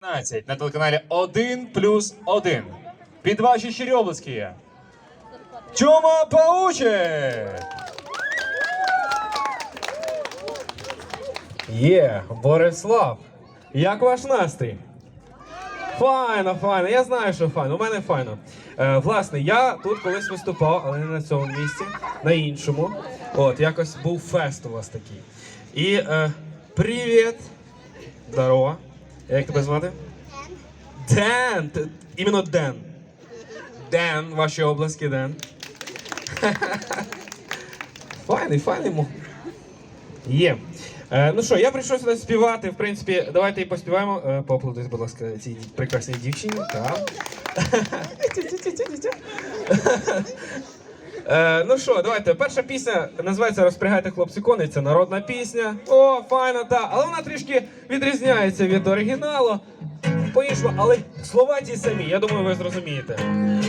15 на телеканалі 1 плюс 1. Під ваші щирі обласки. Тьома Пауче! Є, Борислав. Як ваш настрій? Файно, файно. Я знаю, що файно. У мене файно. Е, власне, я тут колись виступав, але не на цьому місці, на іншому. От, якось був фест у вас такий. І е, привіт! Здорово. Як тебе звати? Ден. Т- Іменно Ден. Ден, ваші обласки, Ден. Файний, файний му. Є. Е, ну що, я прийшов сюди співати. В принципі, давайте і поспіваємо. Е, поаплодуйте, будь ласка, цій прекрасній дівчині. Так. Е, ну що, давайте. Перша пісня називається Розпрягайте хлопці коней. Це народна пісня. О, файна, та. Але вона трішки відрізняється від оригіналу. По-іншому, але слова ті самі, я думаю, ви зрозумієте.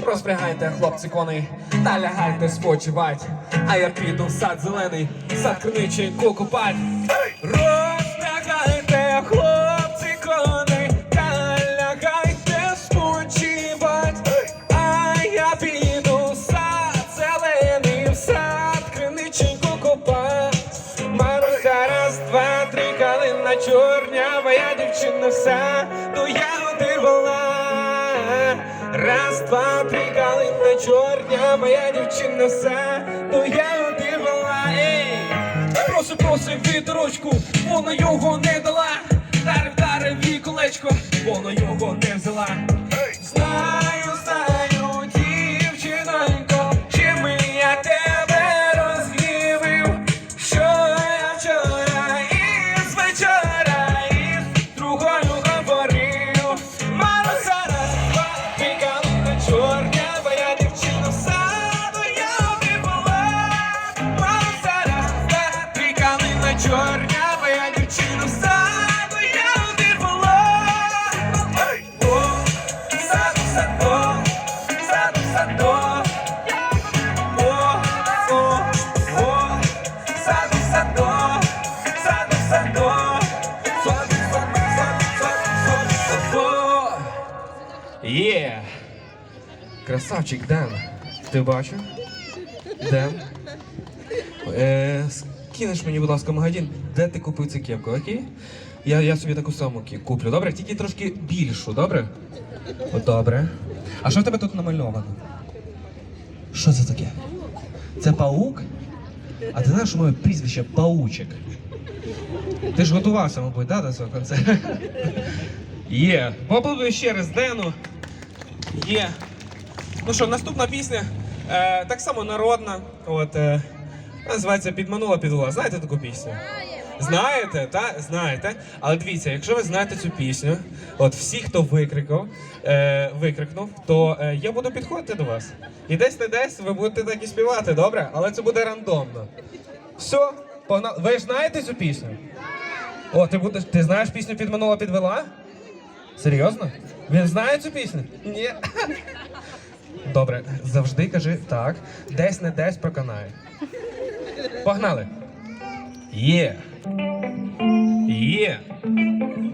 Розпрягайте, хлопці, коней, та лягайте спочивать. А я піду в сад зелений, сад криничий кукупать. Розпрягайте, калина чорнява, дівчина вся ну я рвала. Раз, два, три, калина чорнявая дівчина вся ну я рвала. Ей! Проси, проси вітрочку, вона його не дала. Є. Красавчик, Ден. Ти бачив? Ден. Е, скинеш мені, будь ласка, магазин, де ти купив цю кепку, окей? Я, я собі таку саму куплю, добре? Тільки трошки більшу, добре? О, добре. А що в тебе тут намальовано? Що це таке? Це паук? А ти знаєш, моє прізвище паучик? Ти ж готувався, мабуть, да, до цього концерту? Є. Поаплодую ще раз Дену. Є. Ну що, наступна пісня е, так само народна. От, е, називається Підманула підвела. Знаєте таку пісню? Знаєте, та знаєте. Але дивіться, якщо ви знаєте цю пісню, от всі, хто викрикав, е, викрикнув, то е, я буду підходити до вас. І десь не десь ви будете так і співати, добре? Але це буде рандомно. Все, погнали. Ви ж знаєте цю пісню? О, ти будеш. Ти знаєш пісню Підманула підвела? Серйозно? Він знає цю пісню? Ні. Добре, завжди кажи так. Десь не десь проканає. Погнали. Є. Є.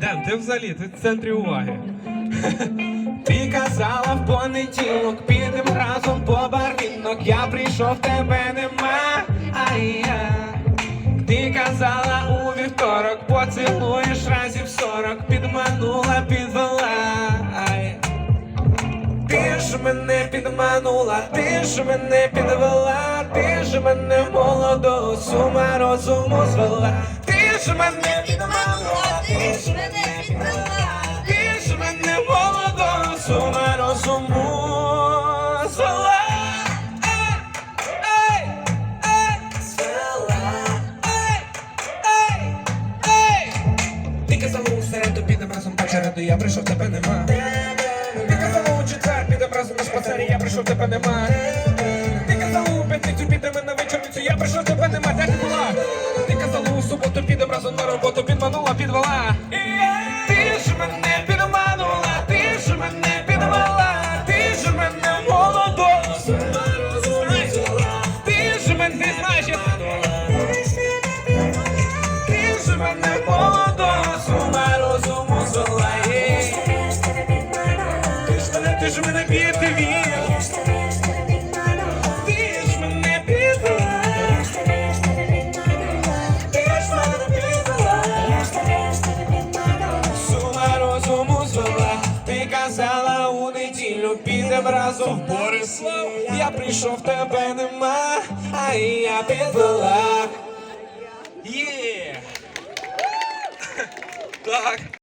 Ден, ти взагалі, ти в центрі уваги. Ти казала в понеділок, підем разом по барвінок. Я прийшов, тебе нема. А я. Ти казала у вівторок, поцілуєш разів сорок, підманула, підвела. Ти ж мене підманула, ти ж мене підвела, ти ж мене молодого з ума розуму звела. Ж мене підманула, ти ж мене підвела, ти ж мене молодого з ума розуму звела. Ей, ей, звела. Ей, ей, ей. Ти казала у середу підем разом по я прийшов, тебе нема. Ти казала у четвер, підем разом на шпацері, я прийшов, тебе нема. Разом на роботу, підманула, підвела. Підем разом в Борислав. Я прийшов, тебе нема, а я підвела. Є! Так.